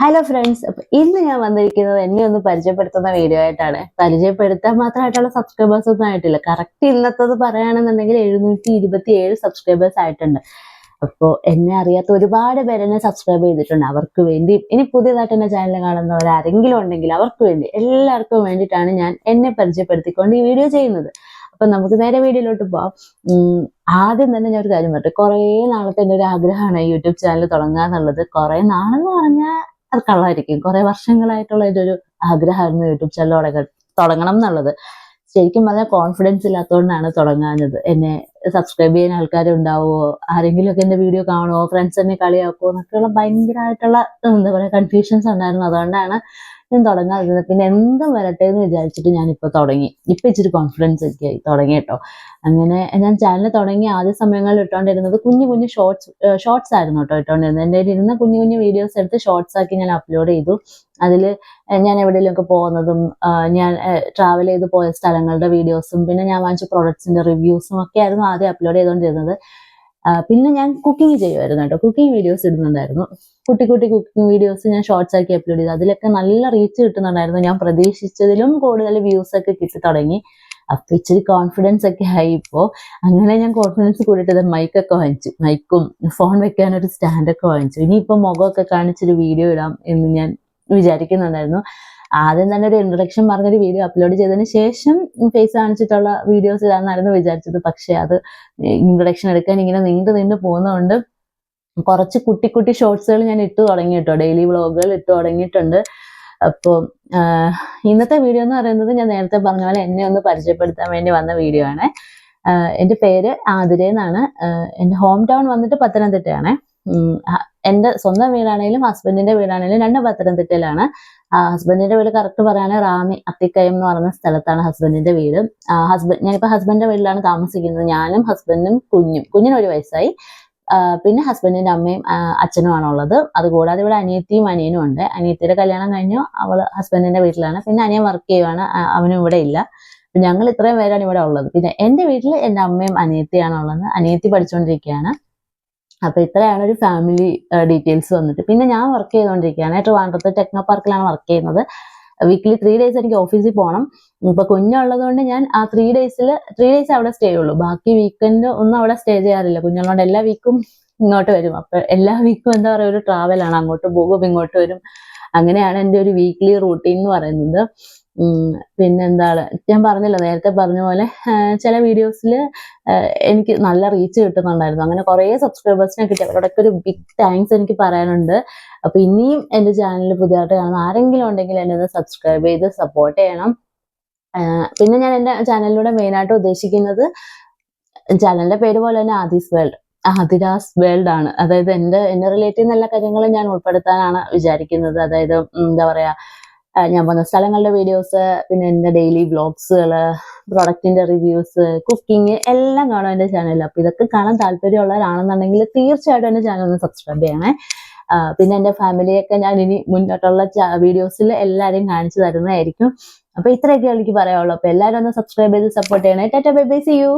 Hello friends അപ്പൊ ഇന്ന് ഞാൻ വന്നിരിക്കുന്നത് എന്നെ ഒന്ന് പരിചയപ്പെടുത്തുന്ന വീഡിയോ ആയിട്ടാണ്. പരിചയപ്പെടുത്താൻ മാത്രമായിട്ടുള്ള സബ്സ്ക്രൈബേഴ്സ് ഒന്നും ആയിട്ടില്ല. കറക്റ്റ് ഇന്നത്തത് പറയുകയാണെന്നുണ്ടെങ്കിൽ എഴുന്നൂറ്റി ഇരുപത്തി ഏഴ് സബ്സ്ക്രൈബേഴ്സ് ആയിട്ടുണ്ട്. അപ്പോൾ എന്നെ അറിയാത്ത ഒരുപാട് പേര് എന്നെ സബ്സ്ക്രൈബ് ചെയ്തിട്ടുണ്ട്. അവർക്ക് വേണ്ടി ഇനി പുതിയതായിട്ട് എന്റെ ചാനൽ കാണുന്നവർ ആരെങ്കിലും ഉണ്ടെങ്കിൽ അവർക്ക് വേണ്ടി എല്ലാവർക്കും വേണ്ടിയിട്ടാണ് ഞാൻ എന്നെ പരിചയപ്പെടുത്തിക്കൊണ്ട് ഈ വീഡിയോ ചെയ്യുന്നത്. അപ്പൊ നമുക്ക് നേരെ വീഡിയോയിലോട്ട് പോവാം. ആദ്യം തന്നെ ഞാൻ ഒരു കാര്യം പറഞ്ഞു കുറേ നാളത്തെ എന്റെ ഒരു ആഗ്രഹമാണ് യൂട്യൂബ് ചാനൽ തുടങ്ങുക എന്നുള്ളത് കുറേ നാളെന്ന് പറഞ്ഞാൽ അത് കള്ളായിരിക്കും. കുറെ വർഷങ്ങളായിട്ടുള്ള ഇതൊരു ആഗ്രഹമായിരുന്നു യൂട്യൂബ് ചാനൽ തുടങ്ങ തുടങ്ങണം എന്നുള്ളത്. ശരിക്കും പറഞ്ഞാൽ കോൺഫിഡൻസ് ഇല്ലാത്തതുകൊണ്ടാണ് തുടങ്ങാഞ്ഞത്. എന്നെ സബ്സ്ക്രൈബ് ചെയ്യാൻ ആൾക്കാരുണ്ടാവുമോ? ആരെങ്കിലും ഒക്കെ എന്റെ വീഡിയോ കാണുമോ? ഫ്രണ്ട്സ് എന്നെ കളിയാക്കുമോ? എന്നൊക്കെയുള്ള ഭയങ്കരമായിട്ടുള്ള എന്താ പറയുക കൺഫ്യൂഷൻസ് ഉണ്ടായിരുന്നു. അതുകൊണ്ടാണ് ഞാൻ തുടങ്ങാതിരുന്നത് പിന്നെ എന്തും വരട്ടെ എന്ന് വിചാരിച്ചിട്ട് ഞാൻ ഇപ്പൊ തുടങ്ങി. ഇപ്പൊ ഇച്ചിരി കോൺഫിഡൻസ് ഒക്കെ ആയി തുടങ്ങി കേട്ടോ. അങ്ങനെ ഞാൻ ചാനൽ തുടങ്ങി ആദ്യ സമയങ്ങളിൽ ഇട്ടുകൊണ്ടിരുന്നത് കുഞ്ഞു കുഞ്ഞു ഷോർട്സ് ഷോർട്സ് ആയിരുന്നു കേട്ടോ ഇട്ടുകൊണ്ടിരുന്നത് എന്റെ ഇരുന്ന കുഞ്ഞു കുഞ്ഞു വീഡിയോസ് എടുത്ത് ഷോർട്സ് ആക്കി ഞാൻ അപ്ലോഡ് ചെയ്തു. അതിൽ ഞാൻ എവിടെയെങ്കിലുമൊക്കെ പോകുന്നതും ഞാൻ ട്രാവൽ ചെയ്ത് പോയ സ്ഥലങ്ങളുടെ വീഡിയോസും പിന്നെ ഞാൻ വാങ്ങിച്ച പ്രൊഡക്ട്സിന്റെ റിവ്യൂസും ഒക്കെ ആയിരുന്നു ആദ്യം അപ്ലോഡ് ചെയ്തുകൊണ്ടിരുന്നത് പിന്നെ ഞാൻ കുക്കിംഗ് ചെയ്യുമായിരുന്നു കേട്ടോ. കുക്കിംഗ് വീഡിയോസ് ഇടുന്നുണ്ടായിരുന്നു. കുട്ടി കുട്ടി കുക്കിംഗ് വീഡിയോസ് ഞാൻ ഷോർട്സ് ആക്കി അപ്ലോഡ് ചെയ്തു. അതിലൊക്കെ നല്ല റീച്ച് കിട്ടുന്നുണ്ടായിരുന്നു. ഞാൻ പ്രതീക്ഷിച്ചതിലും കൂടുതൽ വ്യൂസ് ഒക്കെ കിട്ടി തുടങ്ങി. അപ്പൊ ഇച്ചിരി കോൺഫിഡൻസ് ഒക്കെ ആയി ഇപ്പോ അങ്ങനെ ഞാൻ കോൺഫിഡൻസ് കൂടിയിട്ട് മൈക്കൊക്കെ വാങ്ങിച്ചു. മൈക്കും ഫോൺ വെക്കാനൊരു സ്റ്റാൻഡൊക്കെ വാങ്ങിച്ചു. ഇനിയിപ്പോ മുഖമൊക്കെ കാണിച്ചൊരു വീഡിയോ ഇടാം എന്ന് ഞാൻ വിചാരിക്കുന്നുണ്ടായിരുന്നു. ആദ്യം തന്നെ ഒരു ഇൻട്രഡക്ഷൻ പറഞ്ഞൊരു വീഡിയോ അപ്ലോഡ് ചെയ്തതിന് ശേഷം ഫേസ് കാണിച്ചിട്ടുള്ള വീഡിയോസ് ഇടാന്നായിരുന്നു വിചാരിച്ചത്. പക്ഷെ അത് ഇൻട്രഡക്ഷൻ എടുക്കാൻ ഇങ്ങനെ നീണ്ടു നീണ്ടു പോകുന്നതുകൊണ്ട് കുറച്ച് കുട്ടി കുട്ടി ഷോർട്സുകൾ ഞാൻ ഇട്ടു തുടങ്ങി കേട്ടോ. ഡെയിലി വ്ളോഗുകൾ ഇട്ടു തുടങ്ങിയിട്ടുണ്ട്. അപ്പോൾ ഇന്നത്തെ വീഡിയോ എന്ന് പറയുന്നത് ഞാൻ നേരത്തെ പറഞ്ഞ പോലെ എന്നെ ഒന്ന് പരിചയപ്പെടുത്താൻ വേണ്ടി വന്ന വീഡിയോ ആണ്. എന്റെ പേര് ആതിര എന്നാണ് എന്റെ ഹോം ടൗൺ വന്നിട്ട് പത്തനംതിട്ടയാണ്. എന്റെ സ്വന്തം വീടാണെങ്കിലും ഹസ്ബൻഡിന്റെ വീടാണെങ്കിലും രണ്ട് പത്തനംതിട്ടയിലാണ്. ഹസ്ബൻഡിന്റെ വീട് കറക്റ്റ് പറയുകയാണെങ്കിൽ റാമി അത്തിക്കയം എന്ന് പറയുന്ന സ്ഥലത്താണ് ഹസ്ബൻഡിന്റെ വീട്. ഹസ്ബൻഡ് ഞാനിപ്പോൾ ഹസ്ബൻഡിന്റെ വീട്ടിലാണ് താമസിക്കുന്നത്. ഞാനും ഹസ്ബൻഡും കുഞ്ഞും. കുഞ്ഞിന് ഒരു വയസ്സായി. പിന്നെ ഹസ്ബൻഡിന്റെ അമ്മയും അച്ഛനുമാണ് ഉള്ളത് അതുകൂടാതെ ഇവിടെ അനിയത്തിയും അനിയനും ഉണ്ട്. അനിയത്തിയുടെ കല്യാണം കഴിഞ്ഞു. അവൾ ഹസ്ബൻഡിന്റെ വീട്ടിലാണ്. പിന്നെ അനിയൻ വർക്ക് ചെയ്യുവാണ്. അവനും ഇവിടെ ഇല്ല. ഞങ്ങൾ ഇത്രയും പേരാണ് ഇവിടെ ഉള്ളത്. പിന്നെ എന്റെ വീട്ടിൽ എന്റെ അമ്മയും അനിയത്തിയാണ് ഉള്ളത്. അനിയത്തി പഠിച്ചുകൊണ്ടിരിക്കുകയാണ് അപ്പൊ ഇത്രയാണ് ഒരു ഫാമിലി ഡീറ്റെയിൽസ് വന്നിട്ട്. പിന്നെ ഞാൻ വർക്ക് ചെയ്തുകൊണ്ടിരിക്കുകയാണ് ട്രിവാൻഡ്രത്ത് ടെക്നോ പാർക്കിലാണ് വർക്ക് ചെയ്യുന്നത്. വീക്കിലി ത്രീ ഡേയ്സ് എനിക്ക് ഓഫീസിൽ പോകണം ഇപ്പൊ കുഞ്ഞുള്ളത് കൊണ്ട് ഞാൻ ആ ത്രീ ഡേയ്സിൽ ത്രീ ഡേയ്സ് അവിടെ സ്റ്റേ ഉള്ളൂ. ബാക്കി വീക്കെൻഡ് ഒന്നും അവിടെ സ്റ്റേ ചെയ്യാറില്ല. കുഞ്ഞുള്ളതുകൊണ്ട് എല്ലാ വീക്കും ഇങ്ങോട്ട് വരും. അപ്പൊ എല്ലാ വീക്കും എന്താ പറയുക ഒരു ട്രാവലാണ് അങ്ങോട്ട് പോകും ഇങ്ങോട്ട് വരും. അങ്ങനെയാണ് എന്റെ ഒരു വീക്ക്ലി റൂട്ടീൻ എന്ന് പറയുന്നത്. പിന്നെന്താണ്? ഞാൻ പറഞ്ഞല്ലോ നേരത്തെ പറഞ്ഞ പോലെ ചില വീഡിയോസിൽ എനിക്ക് നല്ല റീച്ച് കിട്ടുന്നുണ്ടായിരുന്നു. അങ്ങനെ കുറേ സബ്സ്ക്രൈബേഴ്സിനെ കിട്ടി. അവരോടൊക്കെ ഒരു ബിഗ് താങ്ക്സ് എനിക്ക് പറയാനുണ്ട്. അപ്പൊ ഇനിയും എന്റെ ചാനൽ പുതിയതായിട്ട് കാണുന്ന ആരെങ്കിലും ഉണ്ടെങ്കിൽ എന്നെ ഒന്ന് സബ്സ്ക്രൈബ് ചെയ്ത് സപ്പോർട്ട് ചെയ്യണം. പിന്നെ ഞാൻ എന്റെ ചാനലിലൂടെ മെയിനായിട്ട് ഉദ്ദേശിക്കുന്നത് ചാനലിന്റെ പേര് പോലെ തന്നെ ആദിസ് വേൾഡ്. ആദിരാസ് വേൾഡ് ആണ് അതായത് എന്റെ എന്നെ റിലേറ്റ് ചെയ്യുന്ന എല്ലാ കാര്യങ്ങളും ഞാൻ ഉൾപ്പെടുത്താനാണ് വിചാരിക്കുന്നത്. അതായത് എന്താ പറയാ ഞാൻ വന്ന സ്ഥലങ്ങളുടെ വീഡിയോസ് പിന്നെ എന്റെ ഡെയിലി വ്ളോഗ്സുകൾ പ്രൊഡക്റ്റിന്റെ റിവ്യൂസ് കുക്കിംഗ് എല്ലാം കാണും എന്റെ ചാനലിൽ അപ്പൊ ഇതൊക്കെ കാണാൻ താല്പര്യമുള്ളവരാണെന്നുണ്ടെങ്കിൽ തീർച്ചയായിട്ടും എന്റെ ചാനൽ ഒന്ന് സബ്സ്ക്രൈബ് ചെയ്യണേ. പിന്നെ എന്റെ ഫാമിലിയൊക്കെ ഞാൻ ഇനി മുന്നോട്ടുള്ള വീഡിയോസിൽ എല്ലാവരെയും കാണിച്ചു തരുന്നതായിരിക്കും. അപ്പൊ ഇത്രയൊക്കെ എനിക്ക് പറയാനുള്ളൂ. അപ്പൊ എല്ലാവരും ഒന്ന് സബ്സ്ക്രൈബ് ചെയ്ത് സപ്പോർട്ട് ചെയ്യണേ. Tata bye bye see you